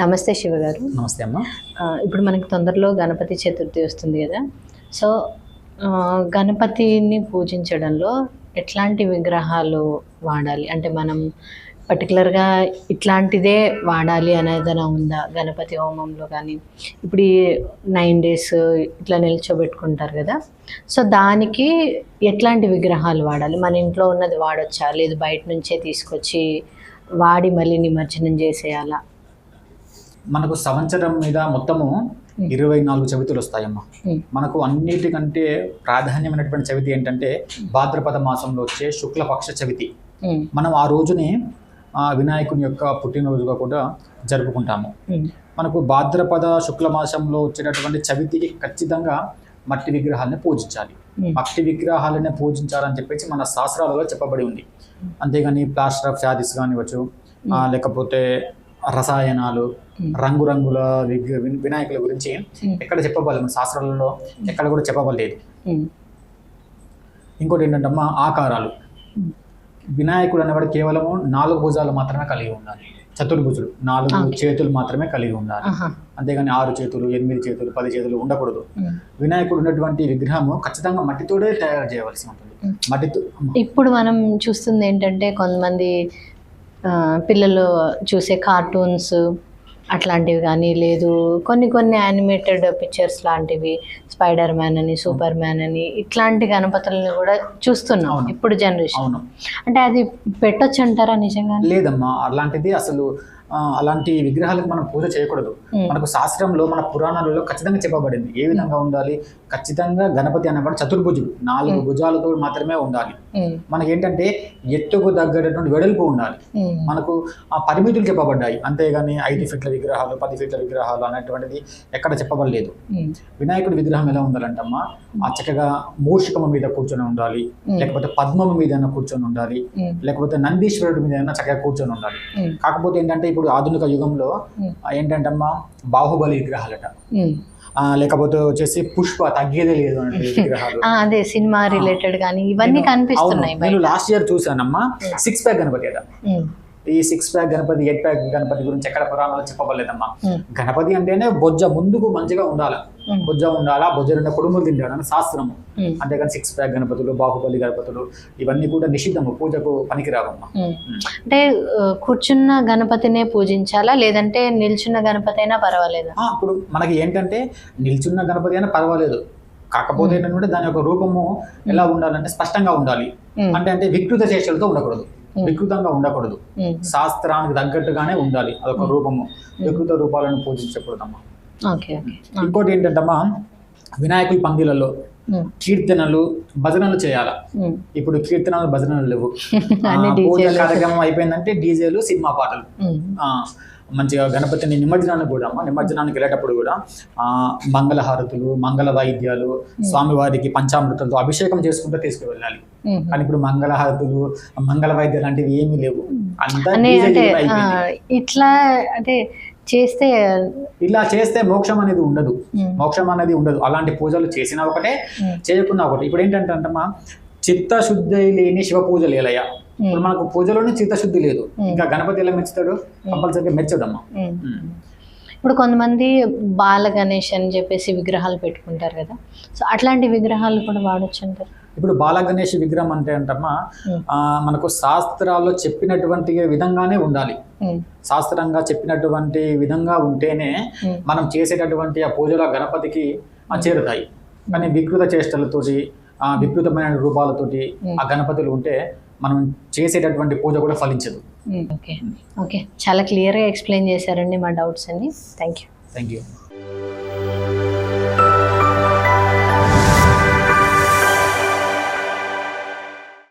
నమస్తే శివ గారు. నమస్తే అమ్మ. ఇప్పుడు మనకి తొందరలో గణపతి చతుర్థి వస్తుంది కదా. సో గణపతిని పూజించడంలో ఎట్లాంటి విగ్రహాలు వాడాలి? అంటే మనం పర్టికులర్గా ఇట్లాంటిదే వాడాలి అనేదైనా ఉందా? గణపతి హోమంలో కానీ ఇప్పుడు నైన్ డేస్ ఇట్లా నిల్చోబెట్టుకుంటారు కదా. సో దానికి ఎట్లాంటి విగ్రహాలు వాడాలి? మన ఇంట్లో ఉన్నది వాడొచ్చా? లేదు బయట నుంచే తీసుకొచ్చి వాడి మళ్ళీ నిమజ్జనం చేసేయాలా? మనకు సంవత్సరం మీద మొత్తము ఇరవై నాలుగు చవితులు వస్తాయమ్మ. మనకు అన్నిటికంటే ప్రాధాన్యమైనటువంటి చవితి ఏంటంటే భాద్రపద మాసంలో వచ్చే శుక్లపక్ష చవితి. మనం ఆ రోజుని ఆ వినాయకుని యొక్క పుట్టినరోజుగా కూడా జరుపుకుంటాము. మనకు భాద్రపద శుక్ల మాసంలో వచ్చేటటువంటి చవితికి ఖచ్చితంగా మట్టి విగ్రహాలని పూజించాలి. మట్టి విగ్రహాలనే పూజించాలని చెప్పేసి మన శాస్త్రాలలో చెప్పబడి ఉంది. అంతేగాని ప్లాస్టర్ ఆఫ్ శారీస్ కానివ్వచ్చు లేకపోతే రసాయనాలు. రంగురంగుల వినాయకుల గురించి. ఎక్కడ చెప్పబడలేదు శాస్త్రాలలో ఎక్కడ కూడా చెప్పబడలేదు. ఇంకోటి ఏంటంటే అమ్మ ఆకారాలు. వినాయకుడు అనేవాడు కేవలము నాలుగు భుజాలు మాత్రమే కలిగి ఉండాలి. చతుర్భుజులు నాలుగు. చేతులు మాత్రమే కలిగి ఉండాలి. అంతేగాని ఆరు చేతులు ఎనిమిది చేతులు పది చేతులు ఉండకూడదు. వినాయకుడు ఉన్నటువంటి విగ్రహము ఖచ్చితంగా మట్టితోనే తయారు చేయవలసి ఉంటుంది. మట్టితో ఇప్పుడు మనం చూస్తుంది ఏంటంటే కొంతమంది పిల్లలు చూసే కార్టూన్స్ అట్లాంటివి కానీ లేదు. కొన్ని కొన్ని యానిమేటెడ్ పిక్చర్స్ లాంటివి స్పైడర్ మ్యాన్ అని సూపర్ మ్యాన్ అని ఇట్లాంటి గణపతులను కూడా చూస్తున్నాం. ఇప్పుడు జనరేషన్ అంటే అది పెట్టొచ్చు అంటారా నిజంగా? లేదమ్మా అలాంటిది అసలు అలాంటి విగ్రహాలకు మనం పూజ చేయకూడదు. మనకు శాస్త్రంలో మన పురాణాలలో ఖచ్చితంగా చెప్పబడింది. ఏ విధంగా ఉండాలి? ఖచ్చితంగా గణపతి అనేవాడు చతుర్భుజుడు. నాలుగు భుజాలతో మాత్రమే ఉండాలి. మనకి ఏంటంటే ఎత్తుకు తగ్గటువంటి వెడల్పు ఉండాలి. మనకు ఆ పరిమితులు చెప్పబడ్డాయి. అంతేగాని ఐదు ఫీట్ల విగ్రహాలు పది ఫీట్ల విగ్రహాలు అనేటువంటిది ఎక్కడ చెప్పబడలేదు. వినాయకుడి విగ్రహం ఎలా ఉండాలంటమ్మా? ఆ చక్కగా మూషికము మీద కూర్చొని ఉండాలి. లేకపోతే పద్మము మీద కూర్చొని ఉండాలి. లేకపోతే నందీశ్వరుడి మీద చక్కగా కూర్చొని ఉండాలి. కాకపోతే ఏంటంటే ఇప్పుడు ఆధునిక యుగంలో ఏంటంటమ్మా? బాహుబలి విగ్రహాలట. లేకపోతే వచ్చేసి పుష్ప తగ్గేదే లేదు అదే సినిమా రిలేటెడ్ కానీ ఇవన్నీ నేను- కనిపిస్తున్నాయి నేను లాస్ట్ ఇయర్ చూసానమ్మా. సిక్స్ ప్యాక్ ఉమ్, ఈ six pack Ganapati eight pack Ganapati గురించి ఎక్కడ పురాణాలు చెప్పబడలేదమ్మా. గణపతి అంటేనే బొజ్జ ముందుకు మంచిగా ఉండాలి. బొజ్జ ఉండాలా? బొజ్జ రెండు కుడుములు తింటాడు అని శాస్త్రము ఉమ్, అంతేగాని సిక్స్ ప్యాక్ గణపతులు బాహుబలి గణపతులు ఇవన్నీ కూడా నిషిద్ధము పూజకు పనికిరావమ్మా. అంటే కూర్చున్న గణపతినే పూజించాలా? లేదంటే నిల్చున్న గణపతి అయినా పర్వాలేదా ఇప్పుడు మనకి ఏంటంటే నిల్చున్న గణపతి అయినా పర్వాలేదు. కాకపోతే ఏంటంటే దాని యొక్క రూపము ఎలా ఉండాలంటే స్పష్టంగా ఉండాలి. అంటే అంటే వికృత చేష్టలతో ఉండకూడదు. వికృతంగా ఉండకూడదు. శాస్త్రానికి తగ్గట్టుగానే ఉండాలి. అదొక రూపము. వికృత రూపాలను పూజించకూడదమ్మా. ఇంకోటి ఏంటంటమ్మా వినాయకుడి పందిలలో కీర్తనలు భజనలు చేయాలా. ఇప్పుడు కీర్తనలు భజనలు లేవు. పూజ కార్యక్రమం అయిపోయిందంటే డీజేలు సినిమా పాటలు. మంచిగా గణపతిని నిమజ్జనానికి కూడా నిమజ్జనానికి వెళ్ళేటప్పుడు కూడా ఆ, మంగళహారతులు మంగళ వాయిద్యాలు స్వామివారికి పంచామృతంతో అభిషేకం చేసుకుంటూ తీసుకువెళ్ళాలి. కానీ ఇప్పుడు మంగళహారతులు మంగళ వాయిద్యాలు లాంటివి ఏమీ లేవు. ఇట్లా అంటే చేస్తే ఇలా చేస్తే మోక్షం అనేది ఉండదు. మోక్షం అనేది ఉండదు. అలాంటి పూజలు చేసినా ఒకటే చేయకున్నా ఒకటి. ఇప్పుడు ఏంటంటే అంటమ్మా చిత్తశుద్ధి లేని శివ పూజలు ఇప్పుడు మనకు పూజలోనే చిత్తశుద్ధి లేదు. ఇంకా గణపతి ఎలా మెచ్చుతాడు? కంపల్సరీగా మెచ్చదమ్మా. ఉమ్. ఇప్పుడు కొంతమంది బాల గణేష్ అని చెప్పేసి విగ్రహాలు పెట్టుకుంటారు కదా. సో అట్లాంటి విగ్రహాలు కూడా వాడచ్చు అంటారు? ఇప్పుడు బాల గణేష్ విగ్రహం అంటే అంటమ్మా మనకు శాస్త్రాల్లో చెప్పినటువంటి విధంగానే ఉండాలి. శాస్త్రంగా చెప్పినటువంటి విధంగా ఉంటేనే. మనం చేసేటటువంటి ఆ పూజలు గణపతికి చేరుతాయి. కానీ వికృత చేష్టలతోటి ఆ వికృతమైన రూపాలతోటి ఆ గణపతులు ఉంటే మనం చేసేటటువంటి పూజ కూడా ఫలించదు. ఓకే. ఓకే. చాలా క్లియర్గా ఎక్స్ప్లెయిన్ చేశారండి మా డౌట్స్ అన్ని. Thank you thank you